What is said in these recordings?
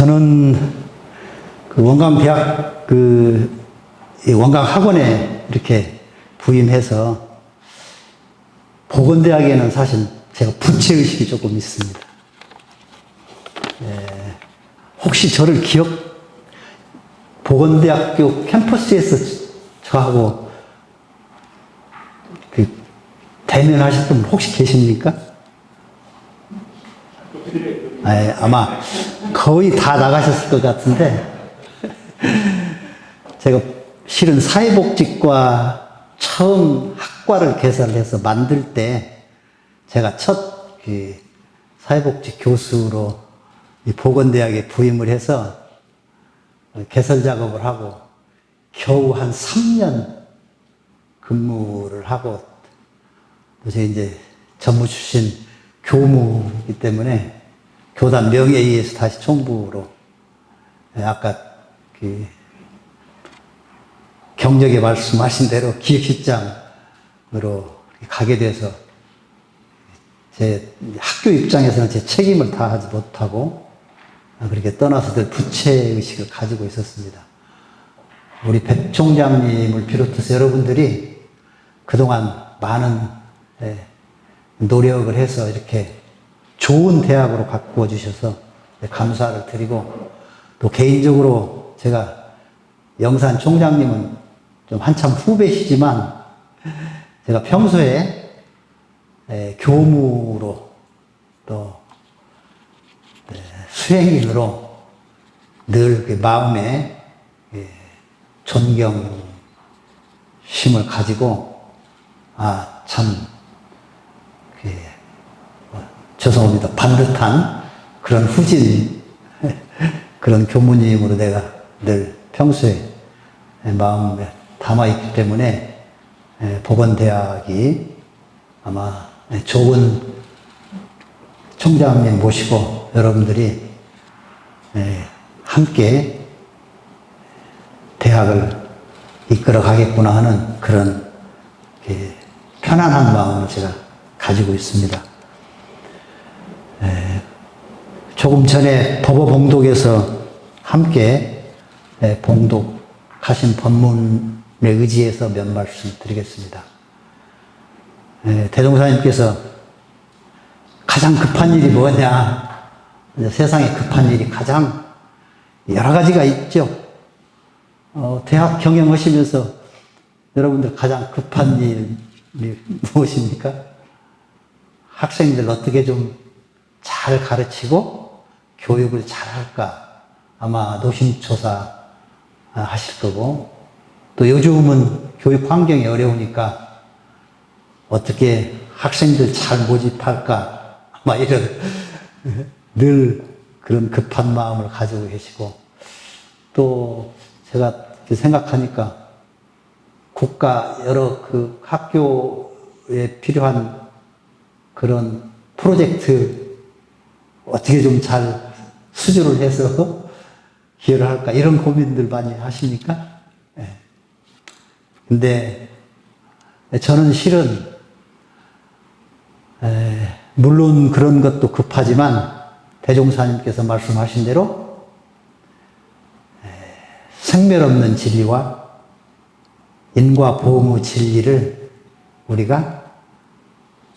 저는 그 원광대학 그이 원광학원에 이렇게 부임해서 보건대학에는 사실 제가 부채의식이 조금 있습니다. 예, 혹시 저를 기억, 보건대학교 캠퍼스에서 저하고 그 대면하셨던 분 혹시 계십니까? 예, 아마 거의 다 나가셨을 것 같은데. 제가 실은 사회복지과 처음 학과를 개설해서 만들 때 제가 첫 그 사회복지 교수로 이 보건대학에 부임을 해서 개설 작업을 하고 겨우 한 3년 근무를 하고 또 제가 이제 전무 출신 교무이기 때문에 교단 명예에 의해서 다시 총부로 예, 아까 그 경력에 말씀하신 대로 기획실장으로 가게 돼서 제 학교 입장에서는 제 책임을 다하지 못하고 그렇게 떠나서 늘 부채의식을 가지고 있었습니다. 우리 백 총장님을 비롯해서 여러분들이 그동안 많은 예, 노력을 해서 이렇게 좋은 대학으로 가꾸어 주셔서 감사를 드리고 또 개인적으로 제가 영산 총장님은 좀 한참 후배시지만 제가 평소에 에, 교무로 또 네, 수행인으로 늘 그 마음에 예, 존경심을 가지고 아참 그, 뭐, 죄송합니다 반듯한 그런 후진 그런 교무님으로 내가 늘 평소에 마음에 담아있기 때문에 예, 보건대학이 아마 좋은 총장님 모시고 여러분들이 예, 함께 대학을 이끌어 가겠구나 하는 그런 그 편안한 마음을 제가 가지고 있습니다. 예, 조금 전에 법어봉독에서 함께 봉독하신 법문 내 의지에서 몇 말씀 드리겠습니다. 예, 대종사님께서 가장 급한 일이 뭐냐? 세상에 급한 일이 가장 여러 가지가 있죠. 어, 대학 경영하시면서 여러분들 가장 급한 일이 무엇입니까? 학생들 어떻게 좀 잘 가르치고 교육을 잘 할까? 아마 노심초사 하실 거고, 또 요즘은 교육 환경이 어려우니까 어떻게 학생들 잘 모집할까? 아마 이런 늘 그런 급한 마음을 가지고 계시고 또 제가 생각하니까 국가 여러 그 학교에 필요한 그런 프로젝트 어떻게 좀 잘 수주를 해서 기여를 할까 이런 고민들 많이 하십니까? 근데 저는 실은 에, 물론 그런 것도 급하지만 대종사님께서 말씀하신 대로 에, 생멸 없는 진리와 인과 보험의 진리를 우리가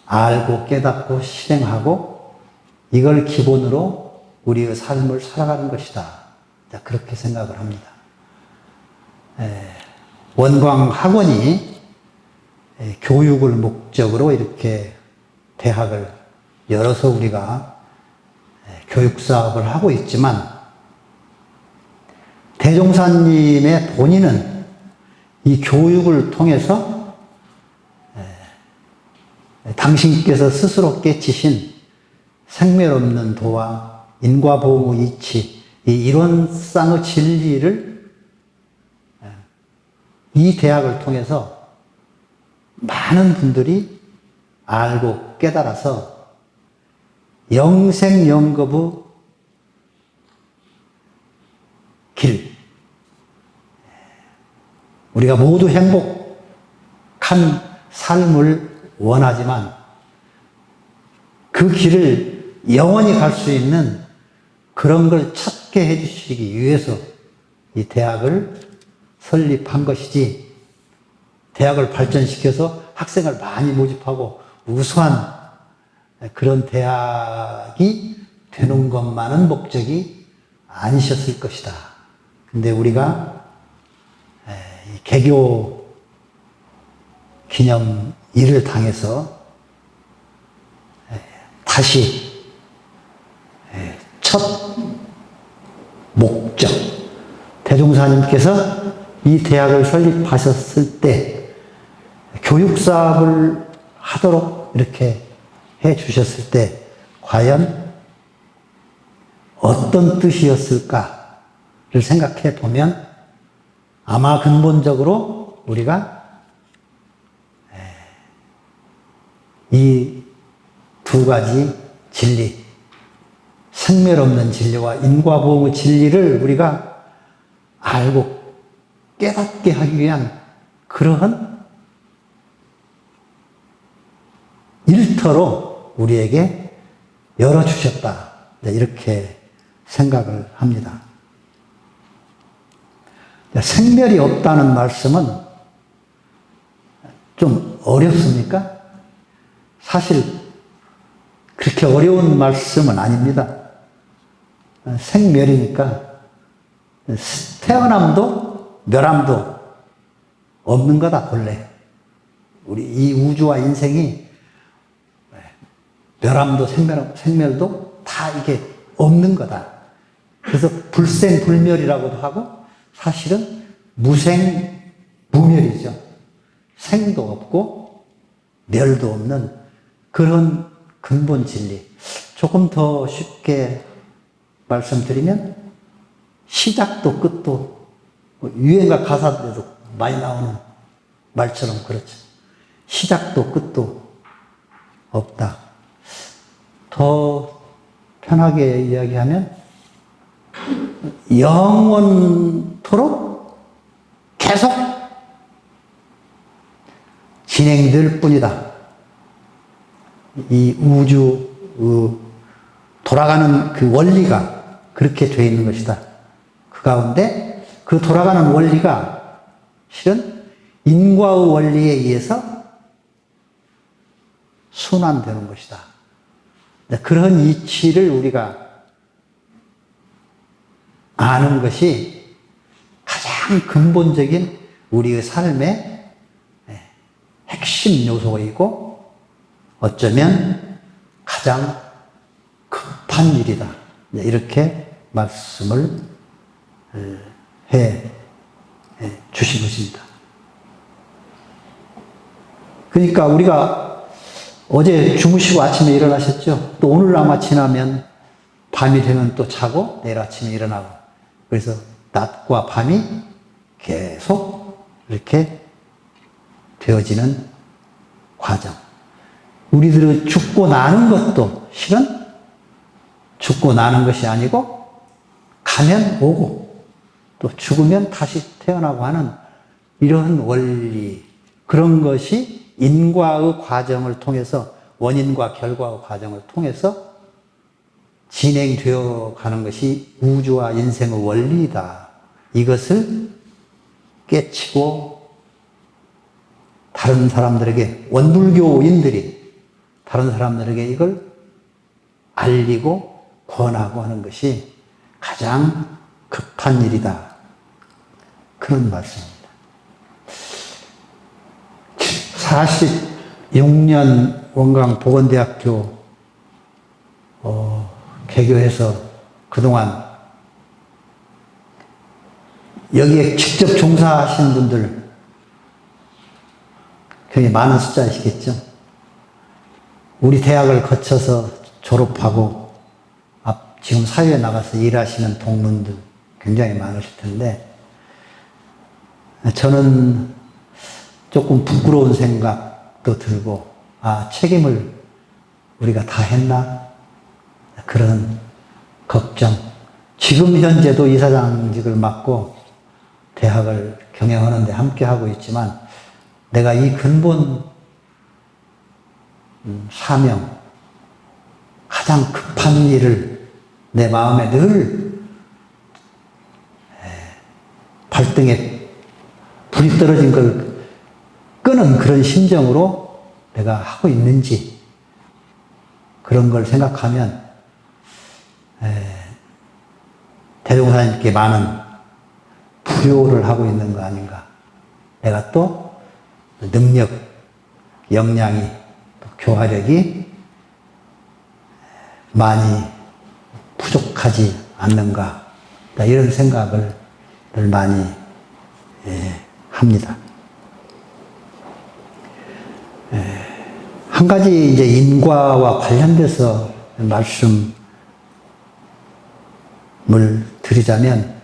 알고 깨닫고 실행하고 이걸 기본으로 우리의 삶을 살아가는 것이다. 그렇게 생각을 합니다. 에, 원광 학원이 교육을 목적으로 이렇게 대학을 열어서 우리가 교육 사업을 하고 있지만 대종사님의 본인은 이 교육을 통해서 당신께서 스스로 깨치신 생멸 없는 도와 인과보험의 이치, 이 이론상의 진리를 이 대학을 통해서 많은 분들이 알고 깨달아서 영생영겁의 길. 우리가 모두 행복한 삶을 원하지만 그 길을 영원히 갈 수 있는 그런 걸 찾게 해주시기 위해서 이 대학을 설립한 것이지 대학을 발전시켜서 학생을 많이 모집하고 우수한 그런 대학이 되는 것만은 목적이 아니셨을 것이다. 근데 우리가 이 개교 기념 일을 당해서 다시 첫 목적. 대종사님께서 이 대학을 설립하셨을 때 교육 사업을 하도록 이렇게 해 주셨을 때 과연 어떤 뜻이었을까를 생각해 보면 아마 근본적으로 우리가 이 두 가지 진리, 생멸 없는 진리와 인과보험의 진리를 우리가 알고 깨닫게 하기 위한 그러한 일터로 우리에게 열어주셨다. 네, 이렇게 생각을 합니다. 생멸이 없다는 말씀은 좀 어렵습니까? 사실 그렇게 어려운 말씀은 아닙니다. 생멸이니까 태어남도 멸함도 없는 거다 본래. 우리 이 우주와 인생이 멸함도 생멸, 생멸도 다 이게 없는 거다. 그래서 불생불멸이라고도 하고 사실은 무생무멸이죠. 생도 없고 멸도 없는 그런 근본 진리. 조금 더 쉽게 말씀드리면 시작도 끝도 뭐 유행가 가사에도 많이 나오는 말처럼 그렇죠. 시작도 끝도 없다. 더 편하게 이야기하면 영원토록 계속 진행될 뿐이다. 이 우주 돌아가는 그 원리가 그렇게 되어 있는 것이다. 그 가운데 그 돌아가는 원리가 실은 인과의 원리에 의해서 순환되는 것이다. 그런 이치를 우리가 아는 것이 가장 근본적인 우리의 삶의 핵심 요소이고 어쩌면 가장 급한 일이다. 이렇게 말씀을 해 주신 것입니다. 그러니까 우리가 어제 주무시고 아침에 일어나셨죠? 또 오늘 아마 지나면 밤이 되면 또 자고 내일 아침에 일어나고 그래서 낮과 밤이 계속 이렇게 되어지는 과정. 우리들의 죽고 나는 것도 실은 죽고 나는 것이 아니고 가면 오고 또 죽으면 다시 태어나고 하는 이러한 원리 그런 것이 인과의 과정을 통해서 원인과 결과의 과정을 통해서 진행되어 가는 것이 우주와 인생의 원리다. 이것을 깨치고 다른 사람들에게 원불교인들이 다른 사람들에게 이걸 알리고 권하고 하는 것이 가장 급한 일이다. 그런 말씀입니다. 46년 원광 보건대학교 어, 개교해서 그동안 여기에 직접 종사하신 분들 굉장히 많은 숫자이시겠죠. 우리 대학을 거쳐서 졸업하고 지금 사회에 나가서 일하시는 동문들 굉장히 많으실 텐데 저는 조금 부끄러운 생각도 들고 아 책임을 우리가 다 했나? 그런 걱정. 지금 현재도 이사장직을 맡고 대학을 경영하는데 함께 하고 있지만 내가 이 근본 음, 사명 가장 급한 일을 내 마음에 늘 에, 발등에 불이 떨어진 걸 끄는 그런 심정으로 내가 하고 있는지 그런 걸 생각하면 에, 대종사님께 많은 불효를 하고 있는 거 아닌가. 내가 또 능력, 역량이, 또 교화력이 많이 부족하지 않는가. 이런 생각을 늘 많이 예, 합니다. 예, 한 가지 이제 인과와 관련돼서 말씀을 드리자면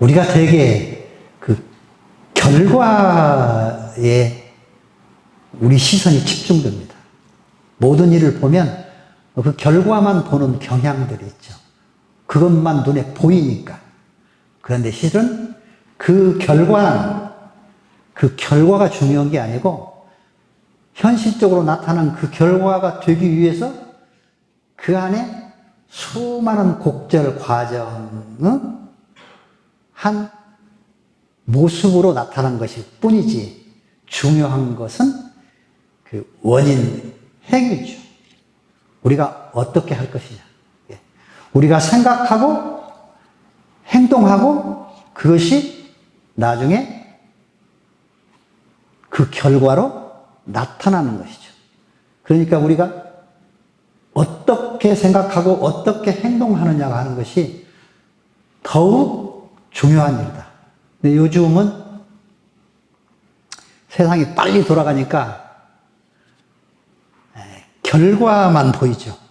우리가 되게 그 결과에 우리 시선이 집중됩니다. 모든 일을 보면 그 결과만 보는 경향들이 있죠. 그것만 눈에 보이니까. 그런데 실은 그 결과는 그 결과가 중요한 게 아니고 현실적으로 나타난 그 결과가 되기 위해서 그 안에 수많은 곡절 과정은 한 모습으로 나타난 것일 뿐이지 중요한 것은 그 원인 행위죠. 우리가 어떻게 할 것이냐. 예. 우리가 생각하고 행동하고 그것이 나중에 그 결과로 나타나는 것이죠. 그러니까 우리가 어떻게 생각하고 어떻게 행동하느냐가 하는 것이 더욱 중요한 일이다. 근데 요즘은 세상이 빨리 돌아가니까 결과만 보이죠.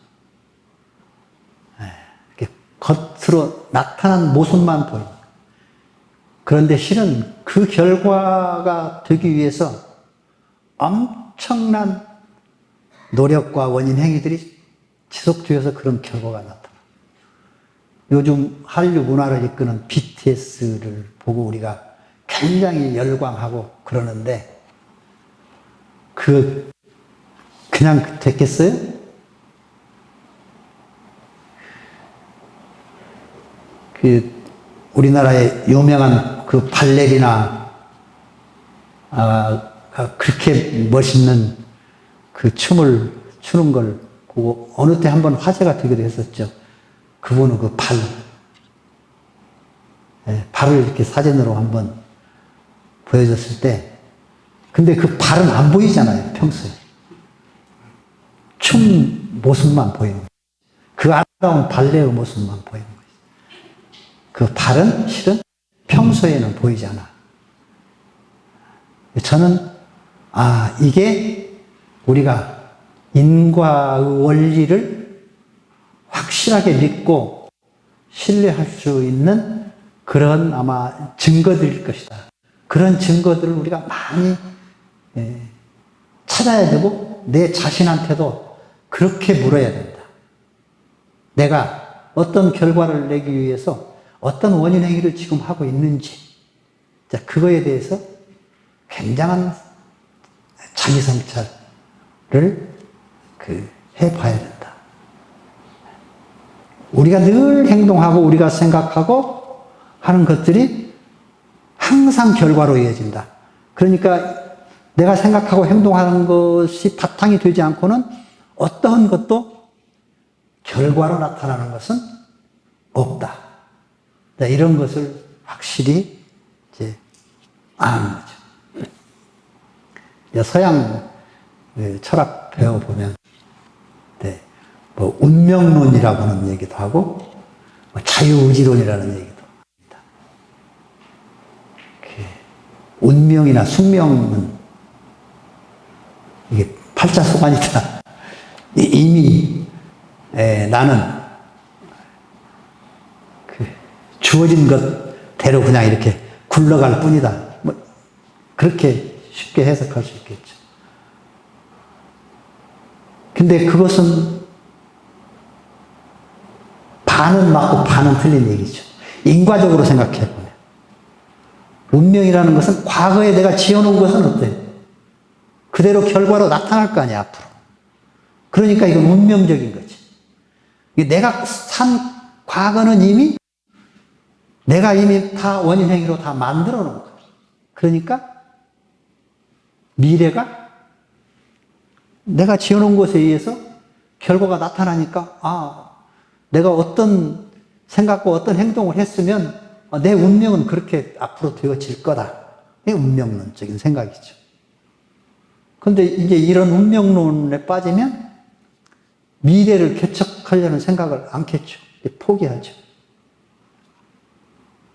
겉으로 나타난 모습만 보입니다. 그런데 실은 그 결과가 되기 위해서 엄청난 노력과 원인 행위들이 지속되어서 그런 결과가 나타나. 요즘 한류 문화를 이끄는 BTS를 보고 우리가 굉장히 열광하고 그러는데 그 그냥 됐겠어요? 그 우리나라의 유명한 그 발레리나 아, 그렇게 멋있는 그 춤을 추는 걸 보고 어느 때 한번 화제가 되기도 했었죠. 그분은 그 발, 예, 발을 이렇게 사진으로 한번 보여줬을 때, 근데 그 발은 안 보이잖아요, 평소에. 춤 모습만 보이는 거예요. 그 아름다운 발레의 모습만 거예요. 그 발은 실은 평소에는 보이지 않아. 저는, 아, 이게 우리가 인과의 원리를 확실하게 믿고 신뢰할 수 있는 그런 아마 증거들일 것이다. 그런 증거들을 우리가 많이 예, 찾아야 되고 내 자신한테도 그렇게 물어야 된다. 내가 어떤 결과를 내기 위해서 어떤 원인 행위를 지금 하고 있는지, 자, 그거에 대해서 굉장한 자기 성찰을 그 해봐야 된다. 우리가 늘 행동하고 우리가 생각하고 하는 것들이 항상 결과로 이어진다. 그러니까 내가 생각하고 행동하는 것이 바탕이 되지 않고는 어떠한 것도 결과로 나타나는 것은 없다. 이런 것을 확실히 이제 아는 거죠. 서양 그 철학 배워보면 뭐 운명론이라고 하는 얘기도 하고 뭐 자유의지론이라는 얘기도 합니다. 운명이나 숙명은 이게 팔자소관이다. 이미 에, 나는 그 주어진 것대로 그냥 이렇게 굴러갈 뿐이다. 뭐 그렇게 쉽게 해석할 수 있겠죠. 근데 그것은 반은 맞고 반은 틀린 얘기죠. 인과적으로 생각해 보면. 운명이라는 것은 과거에 내가 지어놓은 것은 어때? 그대로 결과로 나타날 거 아니야, 앞으로. 그러니까 이건 운명적인 거지. 내가 산 과거는 이미 내가 이미 다 원인 행위로 다 만들어 놓은 거예요. 그러니까 미래가 내가 지어놓은 것에 의해서 결과가 나타나니까 아 내가 어떤 생각과 어떤 행동을 했으면 아, 내 운명은 그렇게 앞으로 되어질 거다. 이게 운명론적인 생각이죠. 근데 이제 이런 운명론에 빠지면 미래를 개척하려는 생각을 않겠죠. 포기하죠.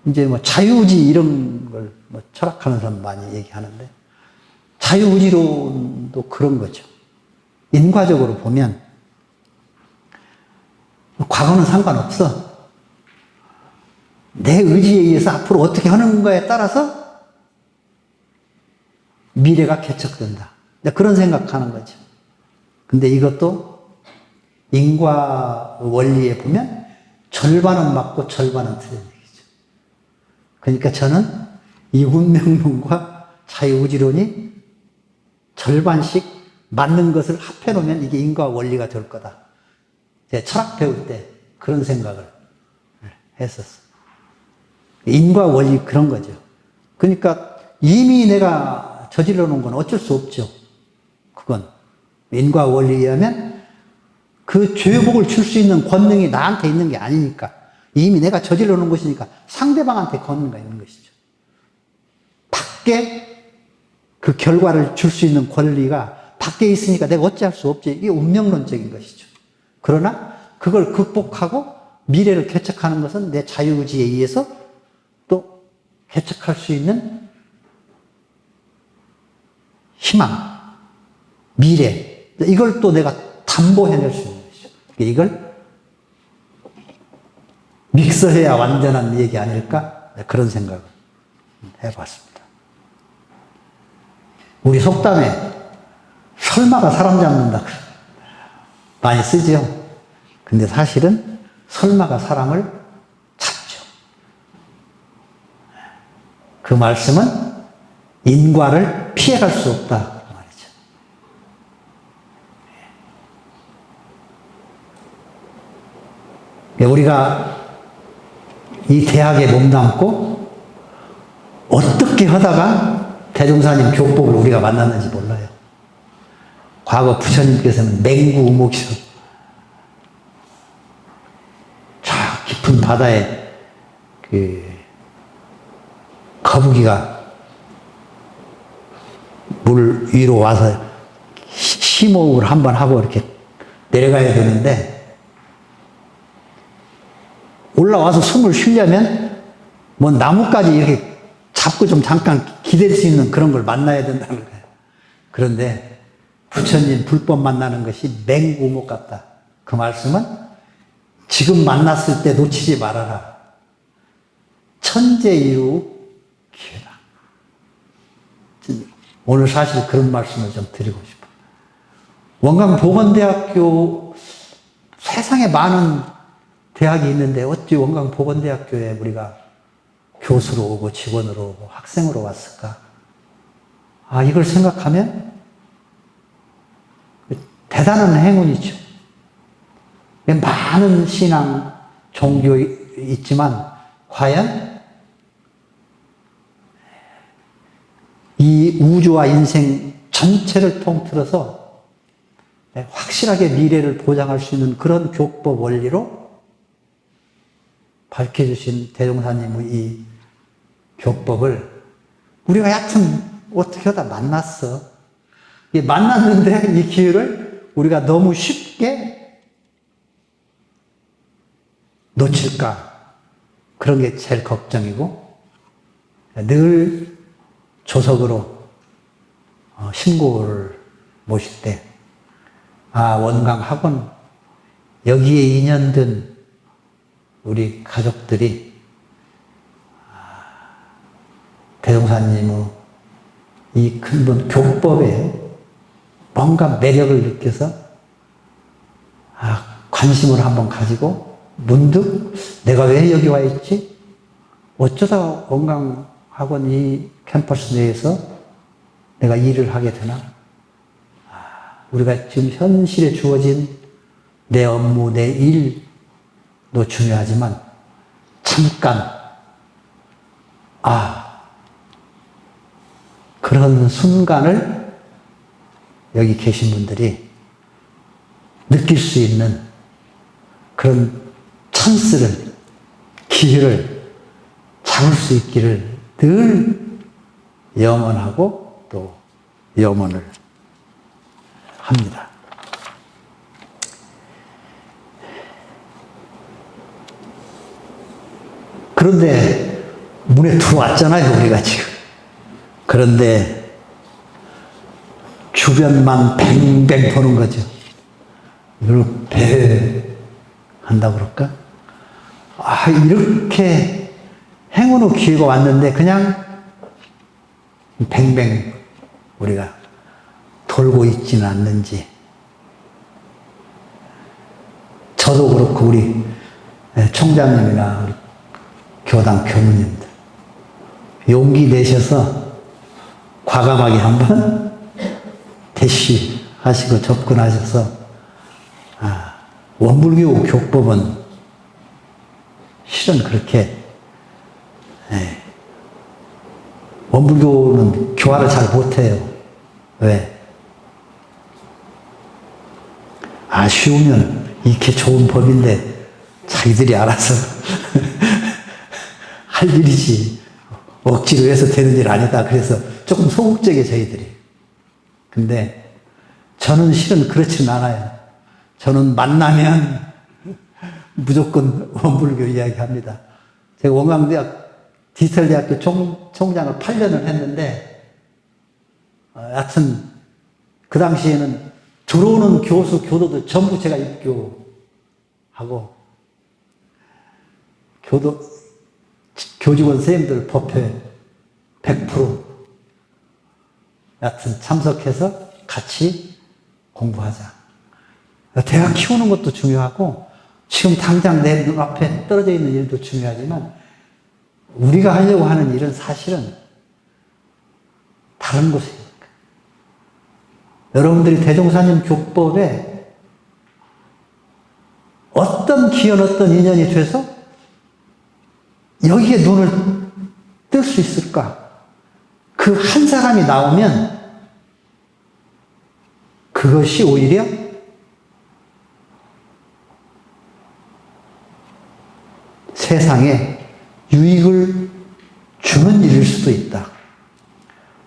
이제 뭐 자유의지 이런 걸 뭐 철학하는 사람 많이 얘기하는데 자유의지론도 그런 거죠. 인과적으로 보면 과거는 상관없어. 내 의지에 의해서 앞으로 어떻게 하는 거에 따라서 미래가 개척된다. 그런 생각하는 거죠. 근데 이것도 인과 원리에 보면 절반은 맞고 절반은 틀린. 그러니까 저는 이 운명론과 자유의지론이 절반씩 맞는 것을 합해 놓으면 이게 인과 원리가 될 거다. 철학 배울 때 그런 생각을 했었어. 인과 원리 그런 거죠. 그러니까 이미 내가 저질러 놓은 건 어쩔 수 없죠. 그건 인과 원리에 의하면 그 죄복을 줄 수 있는 권능이 나한테 있는 게 아니니까 이미 내가 저질러 놓은 것이니까 상대방한테 권능가 있는 것이죠. 밖에 그 결과를 줄 수 있는 권리가 밖에 있으니까 내가 어찌할 수 없지. 이게 운명론적인 것이죠. 그러나 그걸 극복하고 미래를 개척하는 것은 내 자유의지에 의해서 또 개척할 수 있는 희망, 미래. 이걸 또 내가 담보해낼 수 있는 것이죠. 이걸 믹서해야 완전한 얘기 아닐까? 그런 생각을 해봤습니다. 우리 속담에 설마가 사람 잡는다. 많이 쓰죠. 근데 사실은 설마가 사람을 잡죠. 그 말씀은 인과를 피해갈 수 없다. 그 말이죠. 우리가 이 대학에 몸담고 어떻게 하다가 대종사님 교법을 우리가 만났는지 몰라요. 과거 부처님께서는 맹구 우목이서 저 깊은 바다에 그 거북이가 물 위로 와서 심호흡을 한번 하고 이렇게 내려가야 되는데 올라와서 숨을 쉬려면 뭐 나무까지 이렇게 잡고 좀 잠깐 기댈 수 있는 그런 걸 만나야 된다는 거예요. 그런데 부처님 불법 만나는 것이 맹우목 같다. 그 말씀은 지금 만났을 때 놓치지 말아라. 천재이루 기회다. 오늘 사실 그런 말씀을 좀 드리고 싶어요. 원광보건대학교 세상에 많은 대학이 있는데 어찌 원광 보건대학교에 우리가 교수로 오고 직원으로 오고 학생으로 왔을까? 아, 이걸 생각하면 대단한 행운이죠. 많은 신앙, 종교 있지만, 과연 이 우주와 인생 전체를 통틀어서 확실하게 미래를 보장할 수 있는 그런 교법 원리로 밝혀주신 대종사님의 이 교법을 우리가 얕은 어떻게 하다 만났어. 만났는데 이 기회를 우리가 너무 쉽게 놓칠까. 그런 게 제일 걱정이고, 늘 조석으로 어, 신고를 모실 때, 아, 원강 학원, 여기에 인연된 우리 가족들이 대종사님의 이 근본 교법에 뭔가 매력을 느껴서 아, 관심을 한번 가지고 문득 내가 왜 여기 와 있지? 어쩌다 원광학원 이 캠퍼스 내에서 내가 일을 하게 되나? 아, 우리가 지금 현실에 주어진 내 업무, 내 일, 중요하지만 잠깐 아 그런 순간을 여기 계신 분들이 느낄 수 있는 그런 찬스를 기회를 잡을 수 있기를 늘 염원하고 또 염원을 합니다. 그런데 문에 들어왔잖아요, 우리가 지금. 그런데 주변만 뱅뱅 도는 거죠. 이걸 배 한다 그럴까? 아, 이렇게 행운의 기회가 왔는데 그냥 뱅뱅 우리가 돌고 있지는 않는지. 저도 그렇고 우리 총장님이나 우리 교당 교무님들 용기 내셔서 과감하게 한번 대시하시고 접근하셔서 아, 원불교 교법은 실은 그렇게 예, 원불교는 교화를 잘 못해요. 왜? 아쉬우면 이렇게 좋은 법인데 자기들이 알아서 할 일이지 억지로 해서 되는 일 아니다. 그래서 조금 소극적이에요 저희들이. 근데 저는 실은 그렇지는 않아요. 저는 만나면 무조건 원불교 이야기합니다. 제가 원광대학 디지털대학교 총, 총장을 8년을 했는데 어, 여하튼 그 당시에는 들어오는 교수, 교도들 전부 제가 입교하고 교도, 교직원 선생님들 법회 100% 여하튼 참석해서 같이 공부하자. 대학 키우는 것도 중요하고 지금 당장 내 눈앞에 떨어져 있는 일도 중요하지만 우리가 하려고 하는 일은 사실은 다른 곳이니까. 여러분들이 대종사님 교법에 어떤 기연, 어떤 인연이 돼서 여기에 눈을 뜰 수 있을까? 그 한 사람이 나오면 그것이 오히려 세상에 유익을 주는 일일 수도 있다.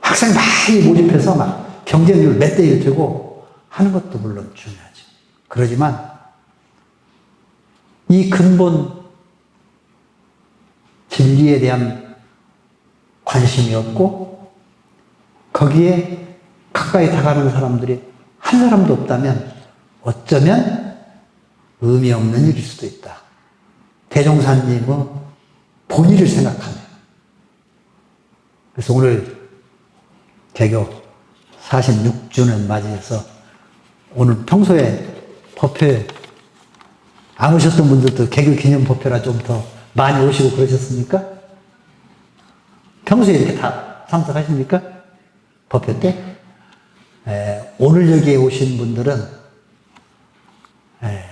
학생이 많이 모집해서 막 경쟁률 몇 대 일 되고 하는 것도 물론 중요하죠. 그러지만 이 근본 진리에 대한 관심이 없고 거기에 가까이 다가가는 사람들이 한 사람도 없다면 어쩌면 의미 없는 일일 수도 있다. 대종사님의 본의를 생각하면. 그래서 오늘 개교 46주년 맞이해서 오늘 평소에 법회 안 오셨던 분들도 개교 기념 법회라 좀더 많이 오시고 그러셨습니까? 평소에 이렇게 다 참석하십니까? 법회 때? 에, 오늘 여기에 오신 분들은 에,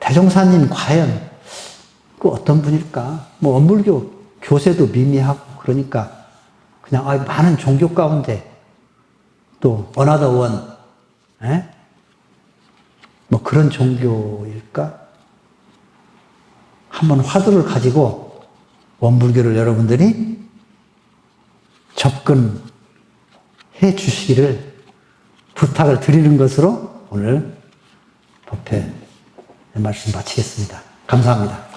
대종사님 과연 그 어떤 분일까? 뭐 원불교 교세도 미미하고 그러니까 그냥 아, 많은 종교 가운데 또 어나더 원, 에? 뭐 그런 종교일까? 한번 화두를 가지고 원불교를 여러분들이 접근해 주시기를 부탁을 드리는 것으로 오늘 법회 말씀 마치겠습니다. 감사합니다.